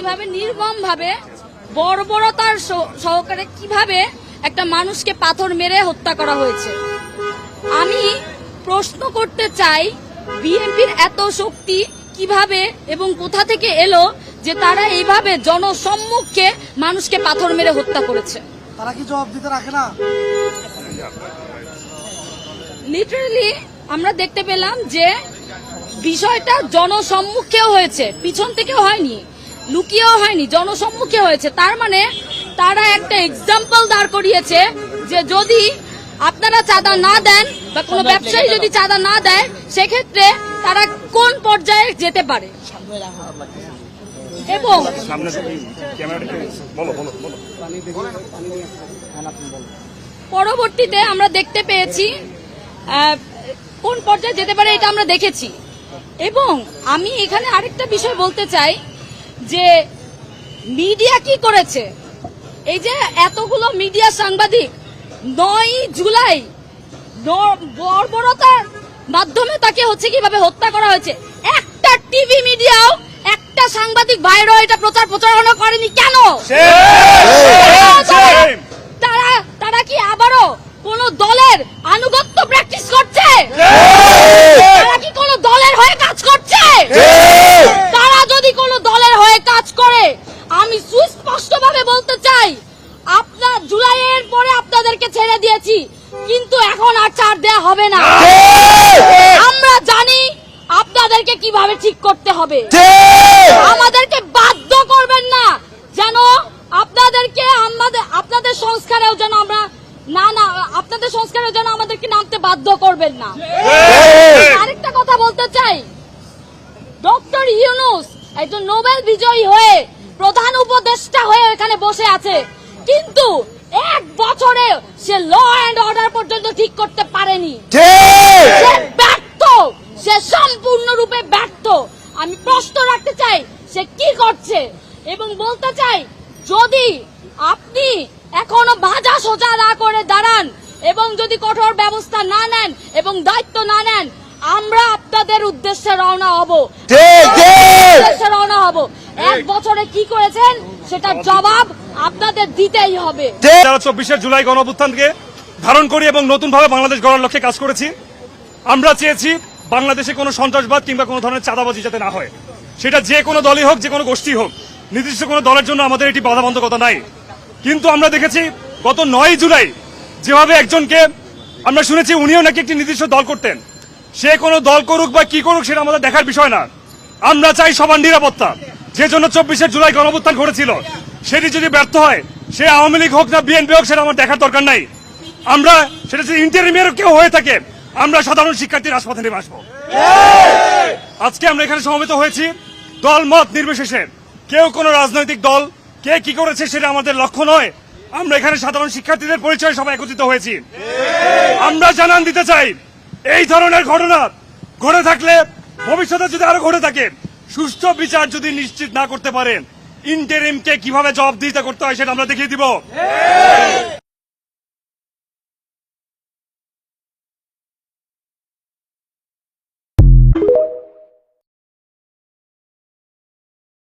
কীভাবে নির্মম ভাবে বর্বরতার সহকারে কীভাবে একটা মানুষকে পাথর মেরে হত্যা করা হয়েছে? আমি প্রশ্ন করতে চাই বিএনপির এত শক্তি কীভাবে এবং কোথা থেকে এলো যে তারা এইভাবে জনসম্মুখে মানুষকে পাথর মেরে হত্যা করেছে? তারা কি জবাব দিতে রাখে না? লিটারালি আমরা দেখতে পেলাম যে বিষয়টা জনসম্মুখেও হয়েছে পিছন থেকেও হয়নি। লুকিয়েও হয়নি জনসম্মুখে হয়েছে। তার মানে তারা একটা এক্সাম্পল দাঁড় করিয়েছে যে যদি আপনারা চাঁদা না দেন বা কোনো ব্যবসায়ী যদি চাঁদা না দেয় সেক্ষেত্রে তারা কোন পর্যায়ে যেতে পারে? এবং সামনে থেকে ক্যামেরাটা বলো বলো বলো। পরবর্তীতে আমরা দেখতে পেয়েছি কোন পর্যায়ে যেতে পারে এটা আমরা দেখেছি। এবং আমি এখানে আরেকটা বিষয় বলতে চাই যে মিডিয়া কি করেছে? এই যে এতগুলো মিডিয়া সাংবাদিক নয় জুলাই বর্বরতার মাধ্যমে তাকে হচ্ছে কীভাবে হত্যা করা হয়েছে? একটা টিভি মিডিয়াও একটা সাংবাদিক বাইরে এটা প্রচার প্রচারণা করেনি কেন Shame! তারা তারা কি আবারও কোন দলের আনুগত্য প্র্যাকটিস করছে তারা কি কোন দলের হয়ে কাজ করছে তারা যদি কোন দলের হয়ে কাজ করে আমি সুস্পষ্টভাবে বলতে চাই আপনার জুলাইয়ের পরে আপনাদেরকে ছেড়ে দিয়েছি কিন্তু এখন আর ছাড় দেয়া হবে না। আমরা জানি আপনাদেরকে কীভাবে ঠিক করতে হবে। আমাদেরকে বাধ্য করবেন না যেন আপনাদেরকে আমাদের আপনাদের সংস্কারেও যেন আমরা না না আপনাদের সংস্কারের জন্য আমাদেরকে নামতে বাধ্য করবেন না। আরেকটা কথা বলতে চাই ডক্টর ইউনুস একজন নোবেল বিজয়ী হয়ে প্রধান উপদেষ্টা হয়ে এখানে বসে আছে। কিন্তু এক বছরে সে ল অ্যান্ড অর্ডার পর্যন্ত ঠিক করতে পারেনি। সে ব্যর্থ! সে সম্পূর্ণরূপে ব্যর্থ! আমি প্রশ্ন রাখতে চাই সে কি করছে? এবং বলতে চাই যদি আপনি এখনও ভাজা সোজা না করে দাঁড়ান এবং যদি কঠোর ব্যবস্থা না নেন এবং দায়িত্ব না নেন আমরা আপনাদের উদ্দেশ্যে রওনা হব। উদ্দেশ্যে রওনা হব। এক বছরে কি করেছেন? সেটার জবাব আপনাদের দিতেই হবে। যারা চব্বিশে জুলাই গণঅভ্যুত্থানকে ধারণ করি এবং নতুন ভাবে বাংলাদেশ গড়ার লক্ষ্যে কাজ করেছি। আমরা চেয়েছি বাংলাদেশে কোনো সন্ত্রাসবাদ কিংবা কোনো ধরনের চাঁদাবাজি যাতে না হয়। সেটা যে কোনো দলই হোক যে কোনো গোষ্ঠী হোক নির্দিষ্ট কোনো দলের জন্য আমাদের এটি বাধাবন্ধকতা নাই। কিন্তু আমরা দেখেছি গত নয় জুলাই যেভাবে একজনকে আমরা শুনেছি উনিও নাকি একটি নির্দিষ্ট দল করতেন। সে কোনো দল করুক বা কি করুক সেটা আমাদের দেখার বিষয় না। আমরা চাই সবার নিরাপত্তা। যে জন্য চব্বিশে জুলাই গণঅভ্যুত্থান ঘটেছিল, সেটি যদি ব্যর্থ হয়, সে আওয়ামী লীগ হোক না বিএনপি হোক, সেটা আমার দেখার দরকার নাই। আমরা, সেটা যদি ইন্টারিমিয়ার কেউ হয়ে থাকে, আমরা সাধারণ শিক্ষার্থী রাজপথে নেমে আসব। আজকে আমরা এখানে সমবেত হয়েছি, দল মত নির্বিশেষে। কেউ কোন রাজনৈতিক দল, কে কি করেছে সেটা আমাদের লক্ষ্য নয়। আমরা এখানে সাধারণ শিক্ষার্থীদের পরিচয় সবাই একত্রিত হয়েছি। আমরা জানান দিতে চাই, এই ধরনের ঘটনা ঘটে থাকলে ভবিষ্যতে যদি আরও ঘটে থাকে সুষ্ঠু বিচার যদি নিশ্চিত না করতে পারেন ইন্টারিমকে কীভাবে জবাবদিহিতা করতে হয় সেটা আমরা দেখিয়ে দিব।